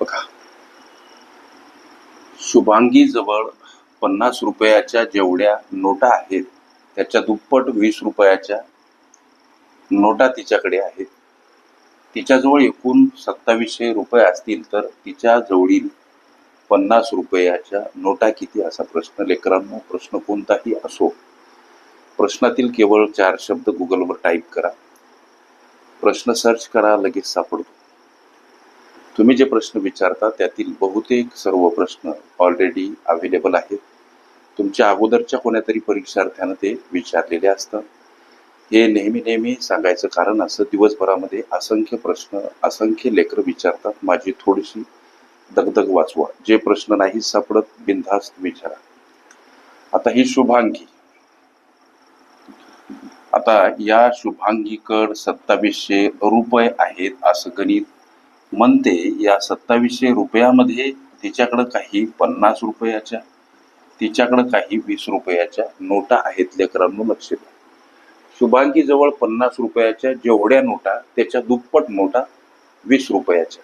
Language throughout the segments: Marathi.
बघा. शुभांगी जवळ पन्नास रुपयाच्या जेवढ्या नोटा आहेत त्याच्या दुप्पट वीस रुपयाच्या नोटा तिच्याकडे आहेत. तिच्याजवळ एकूण सत्तावीसशे रुपये असतील तर तिच्या जवळील पन्नास रुपयाच्या नोटा किती? असा प्रश्न. लेकरांनो प्रश्न कोणताही असो. प्रश्नातील केवळ चार शब्द गुगलवर टाईप करा. प्रश्न सर्च करा लगेच सापडतो. तुम्ही जे प्रश्न विचारता त्यातील बहुतेक सर्व प्रश्न ऑलरेडी अवेलेबल आहेत. तुमच्या अगोदरच्या कोण्यातरी परीक्षार्थ्यानं ते विचारलेले असतं. हे नेहमी नेहमी सांगायचं कारण असं दिवसभरामध्ये असंख्य प्रश्न असंख्य लेकरं विचारतात. माझी थोडीशी दगदग वाचवा. जे प्रश्न नाही सापडत बिनधास्त विचारा. आता ही शुभांगी. आता या शुभांगीकड सत्तावीसशे रुपये आहेत असं गणित म्हणते या सत्तावीसशे रुपयामध्ये तिच्याकडं काही पन्नास रुपयाच्या तिच्याकडं काही वीस रुपयाच्या नोटा आहेत लेकरांनो लक्ष द्या. शुभांगी जवळ पन्नास रुपयाच्या जेवढ्या नोटा त्याच्या दुप्पट नोटा वीस रुपयाच्या.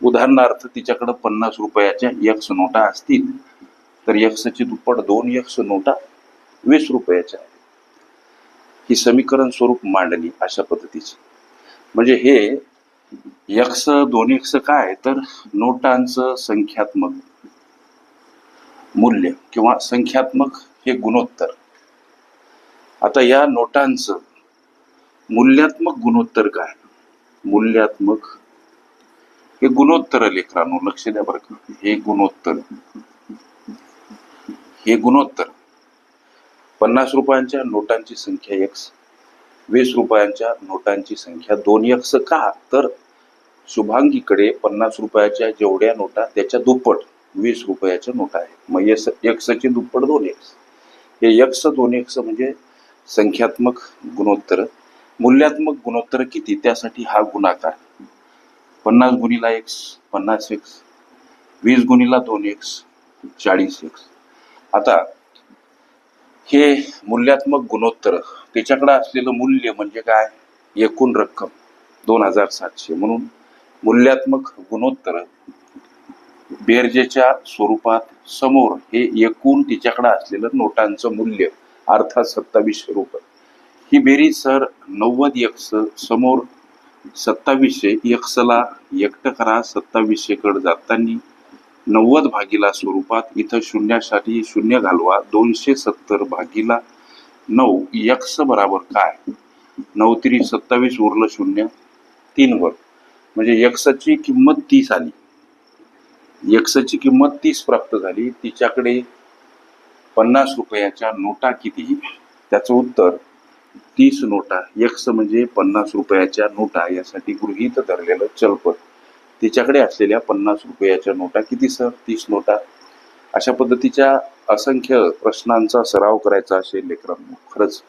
उदाहरणार्थ तिच्याकडं पन्नास रुपयाच्या यक्ष नोटा असतील तर यक्सची दुप्पट दोन यक्ष नोटा वीस रुपयाच्या ही समीकरण स्वरूप मांडणी अशा पद्धतीची. म्हणजे हे यक्ष दोन्हीक्ष काय तर नोटांचं संख्यात्मक मूल्य किंवा संख्यात्मक हे गुणोत्तर. आता या नोटांचं मूल्यात्मक गुणोत्तर काय? मूल्यात्मक हे गुणोत्तर लेकरांनो लक्ष द्या बरं का. हे गुणोत्तर. हे गुणोत्तर. पन्नास रुपयांच्या नोटांची संख्या एक्स वीस रुपयांच्या नोटांची संख्या दोन एक्स का? तर शुभांगीकडे पन्नास रुपयाच्या जेवढ्या नोटा त्याच्या दुप्पट वीस रुपयाच्या नोटा आहेत. मग यस एक्सची दुप्पट दोन एक्स हे यक्स दोन एक्स म्हणजे संख्यात्मक गुणोत्तर. मूल्यात्मक गुणोत्तर किती? त्यासाठी हा गुणाकार. पन्नास गुणीला एक्स पन्नास एक्स वीस गुणीला दोन एक्स चाळीस एक्स आता हे मूल्यात्मक गुणोत्तर त्याच्याकडे असलेलं मूल्य म्हणजे काय? एकूण रक्कम दोन हजार सातशे. म्हणून मूल्यात्मक गुणोत्तर बेरजेच्या स्वरूपात समोर हे एकूण तिच्याकडे असलेलं नोटांचं मूल्य अर्थात सत्तावीसशे रुपये. ही बेरीज सर नव्वद यक्ष समोर सत्तावीसशे यक्षला एकटं करा सत्तावीसशेकडे जाताना नव्वद भागीला स्वरूपात इथं शून्यासाठी शून्य घालवा दोनशे सत्तर भागीला नऊ यक्स बराबर काय? नऊ तिरी सत्तावीस उरलं शून्य तीन वर. म्हणजे यक्सची किंमत तीस आली. यक्सची किंमत तीस प्राप्त झाली. तिच्याकडे पन्नास रुपयाच्या नोटा किती त्याचं उत्तर तीस नोटा. यक्स म्हणजे पन्नास रुपयाच्या नोटा. यासाठी गृहीत धरलेलं चलपद. तिच्याकडे असलेल्या पन्नास रुपयाच्या नोटा किती सर? तीस नोटा? अशा पद्धतीच्या असंख्य प्रश्नांचा सराव करायचा असेल लेकरांनो. खरंच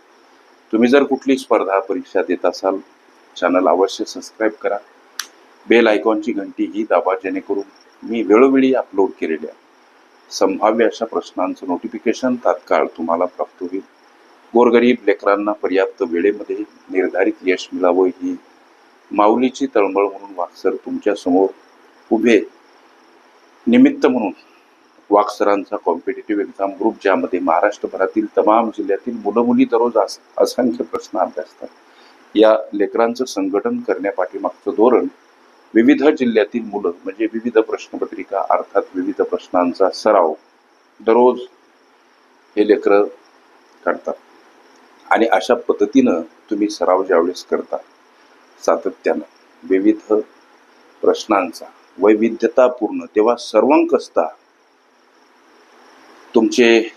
तुम्ही जर कुठली स्पर्धा परीक्षा देत असाल चॅनल अवश्य सबस्क्राईब करा. बेल आयकॉनची घंटी ही दाबा जेणेकरून मी वेळोवेळी अपलोड केलेल्या संभाव्य अशा प्रश्नांचं नोटिफिकेशन तात्काळ तुम्हाला प्राप्त होईल. गोरगरीब लेकरांना पर्याप्त वेळेमध्ये निर्धारित यश मिळावं ही माऊलीची तळमळ म्हणून वाक्सर तुमच्यासमोर उभे. निमित्त म्हणून वाक्सरांचा कॉम्पिटेटिव्ह एक्झाम ग्रुप ज्यामध्ये महाराष्ट्रभरातील तमाम जिल्ह्यातील मुलं मुली दररोज अस- असंख्य प्रश्न अभ्यासतात. या लेकरांचं संघटन करण्यापाठीमागचं धोरण विविध जिल्ह्यातील मुलं म्हणजे विविध प्रश्नपत्रिका अर्थात विविध प्रश्नांचा सराव दररोज हे लेकरं काढतात. आणि अशा पद्धतीनं तुम्ही सराव ज्यावेळेस करता सातत्यानं. विविध प्रश्नांचा. वैविध्यतापूर्ण. तेव्हा सर्वंकसता तुमचे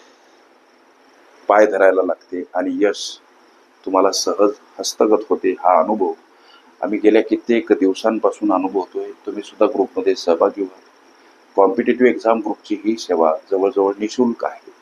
पाय धरायला लागते आणि यश तुम्हाला सहज हस्तगत होते हा अनुभव. आम्ही गेल्या कित्येक दिवसांपासून अनुभवतोय. तुम्ही सुद्धा ग्रुपमध्ये सहभागी व्हा. कॉम्पिटेटिव्ह एक्झाम ग्रुपची ही सेवा जवळजवळ निशुल्क आहे.